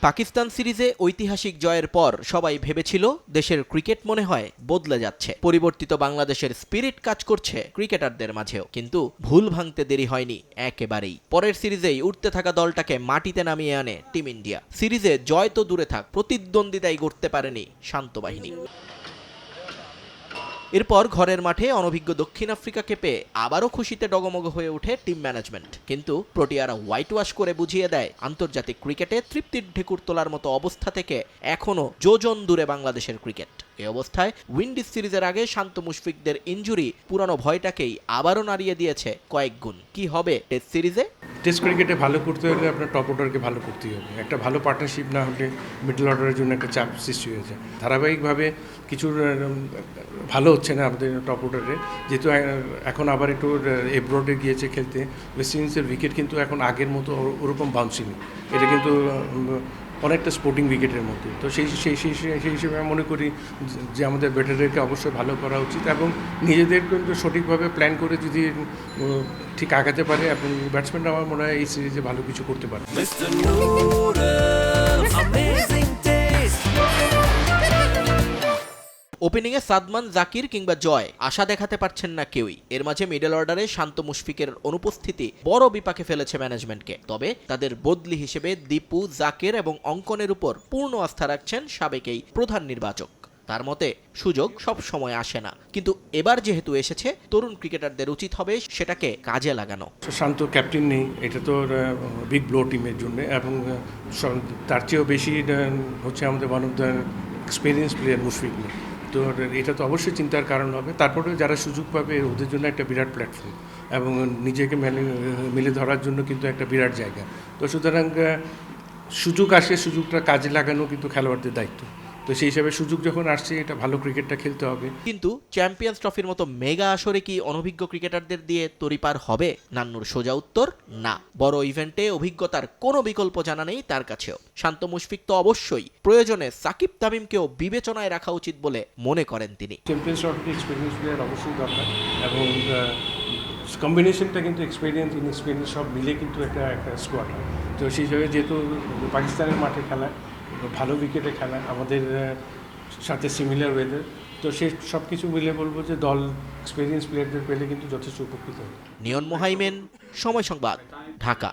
পাকিস্তান সিরিজে ঐতিহাসিক জয়ের পর সবাই ভেবেছিল দেশের ক্রিকেট মনে হয় বদলে যাচ্ছে। পরিবর্তিত বাংলাদেশের স্পিরিট কাজ করছে ক্রিকেটারদের মাঝেও। কিন্তু ভুল ভাঙতে দেরি হয়নি একেবারেই। পরের সিরিজেই উঠতে থাকা দলটাকে মাটিতে নামিয়ে আনে টিম ইন্ডিয়া। সিরিজে জয় তো দূরে থাক, প্রতিদ্বন্দ্বিতাই গড়তে পারেনি শান্ত বাহিনী। এরপর ঘরের মাঠে অনভিজ্ঞ দক্ষিণ আফ্রিকাকে পেয়ে আবারও খুশিতে ডগমগ হয়ে ওঠে টিম ম্যানেজমেন্ট। কিন্তু প্রোটিয়ারা হোয়াইট ওয়াশ করে বুঝিয়ে দেয়, আন্তর্জাতিক ক্রিকেটে তৃপ্তির ঢেকুর তোলার মতো অবস্থা থেকে এখনও যোজন দূরে বাংলাদেশের ক্রিকেট। এ অবস্থায় উইন্ডিজ সিরিজের আগে শান্ত মুশফিকদের ইঞ্জুরি পুরানো ভয়টাকেই আবারও নাড়িয়ে দিয়েছে কয়েক গুণ। কি হবে টেস্ট সিরিজে? টেস্ট ক্রিকেটে ভালো করতে হলে আপনার টপ অর্ডারকে ভালো করতেই হবে। একটা ভালো পার্টনারশিপ না হলে মিডল অর্ডারের জন্য একটা চাপ সৃষ্টি হয়েছে। ধারাবাহিকভাবে কিছু ভালো হচ্ছে না আমাদের টপ অর্ডারে যেহেতু এখন আবার একটু এব্রোডে গিয়েছে খেলতে। ওয়েস্ট ইন্ডিজের উইকেট কিন্তু এখন আগের মতো ওরকম বাউন্সিং এটা কিন্তু অনেকটা স্পোর্টিং উইকেটের মধ্যে। তো সেই সেই সেই, সেই- হিসেবে আমি মনে করি যে আমাদের ব্যাটারদেরকে অবশ্যই ভালো করা উচিত এবং নিজেদের কিন্তু সঠিকভাবে প্ল্যান করে যদি ঠিক আগাতে পারে, এবং ব্যাটসম্যানরা আমার মনে হয় এই সিরিজে ভালো কিছু করতে পারে। ওপেনিংয়ে সাদমান, জাকির কিংবা জয়, আশা দেখাতে পারছেন না কেউই। এর মাঝে মিডল অর্ডারে শান্ত মুশফিকের অনুপস্থিতি বড় বিপাকে ফেলেছে ম্যানেজমেন্টকে তবে তাদের বদলি হিসেবে দীপু, জাকির এবং অঙ্কনের উপর পূর্ণ আস্থা রাখছেন সাবেকেই প্রধান নির্বাচক। তার মতে, সুযোগ সব সময় আসে না। কিন্তু এবার যেহেতু এসেছে, তরুণ ক্রিকেটারদের উচিত হবে সেটাকে কাজে লাগানো। শান্ত ক্যাপ্টেন নেই, এটা তো বিগ ব্লো টিমের জন্য। এবং তার চেয়েও বেশি হচ্ছে আমাদের one of the experience player Mushfiq তো এটা তো অবশ্যই চিন্তার কারণ হবে। তারপরেও যারা সুযোগ পাবে, ওদের জন্য একটা বিরাট প্ল্যাটফর্ম এবং নিজেকে মেলে মেলে ধরার জন্য কিন্তু একটা বিরাট জায়গা। তো সুতরাং, সুযোগ আসে, সুযোগটা কাজে লাগানো কিন্তু খেলোয়াড়দের দায়িত্ব। তো সেই হিসাবে সুযোগ যখন আসছে এটা ভালো ক্রিকেটটা খেলতে হবে। কিন্তু চ্যাম্পিয়ন্স ট্রফির মতো মেগা আসরে কি অনভিজ্ঞ ক্রিকেটারদের দিয়ে তরিপার হবে? নান্নুর সোজা উত্তর না। বড় ইভেন্টে অভিজ্ঞতার কোনো বিকল্প জানা নেই তার কাছেও। শান্ত মুশফিক তো অবশ্যই। প্রয়োজনে সাকিব তামিমকেও বিবেচনায় রাখা উচিত বলে মনে করেন তিনি। চ্যাম্পিয়ন্স ট্রফিতে এক্সপিরিয়েন্স প্লেয়ার অবশ্যই দরকার এবং কম্বিনেশনটা কিন্তু এক্সপিরিয়েন্স ইনএক্সপিরিয়েন্স সব মিলে কিন্তু একটা একটা স্কোয়াড হয় তো সেই হিসাবে যেহেতু পাকিস্তানের মাঠে খেলা ভালো উইকেটে খেলা, আমাদের সাথে সিমিলার ওয়েদার তো সে সব কিছু মিলে বলব যে দল এক্সপিরিয়েন্স প্লেয়ারদের পেলে কিন্তু যথেষ্ট উপকৃত হবে। নিয়ন মোহাইমেন, সময় সংবাদ, ঢাকা।